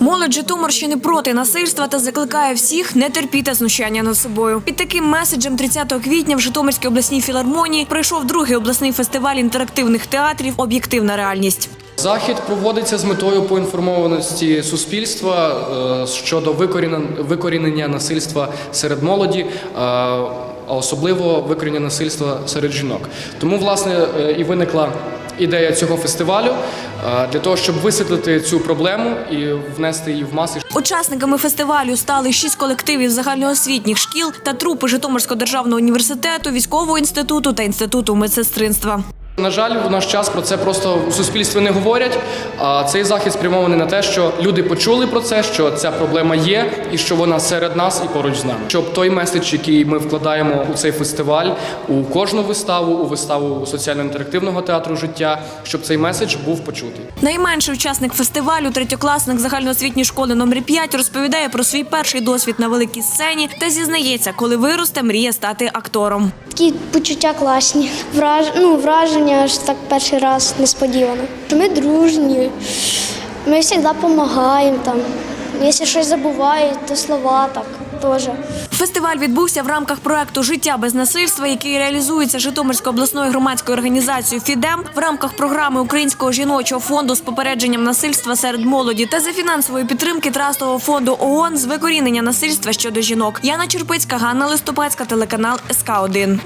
Молодь Житомирщини проти насильства та закликає всіх не терпіти знущання над собою. Під таким меседжем 30 квітня в Житомирській обласній філармонії пройшов другий обласний фестиваль інтерактивних театрів Об'єктивна реальність. Захід проводиться з метою поінформованості суспільства е, щодо викорінен- викорінення насильства серед молоді, е, а особливо викорінення насильства серед жінок. Тому, власне, е, і виникла ідея цього фестивалю е, для того, щоб висвітлити цю проблему і внести її в маси. Учасниками фестивалю стали шість колективів загальноосвітніх шкіл та трупи Житомирського державного університету, військового інституту та інституту медсестринства. На жаль, в наш час про це просто у суспільстві не говорять. А цей захід спрямований на те, що люди почули про це, що ця проблема є, і що вона серед нас і поруч з нами. Щоб той меседж, який ми вкладаємо у цей фестиваль, у кожну виставу, у виставу соціально-інтерактивного театру життя, щоб цей меседж був почутий. Найменший учасник фестивалю, третьокласник загальноосвітньої школи номер 5 розповідає про свій перший досвід на великій сцені та зізнається, коли виросте, мріє стати актором. Такі почуття класні. Враж... Ну, враження аж так перший раз несподівано. Ми дружні, ми завжди допомагаємо там. Якщо щось забувають, то слова так теж. Фестиваль відбувся в рамках проекту Життя без насильства, який реалізується Житомирською обласною громадською організацією ФІДЕМ в рамках програми Українського жіночого фонду з попередженням насильства серед молоді та за фінансової підтримки Трастового фонду ООН з викорінення насильства щодо жінок. Яна Черпицька, Ганна Листопадська, телеканал СК 1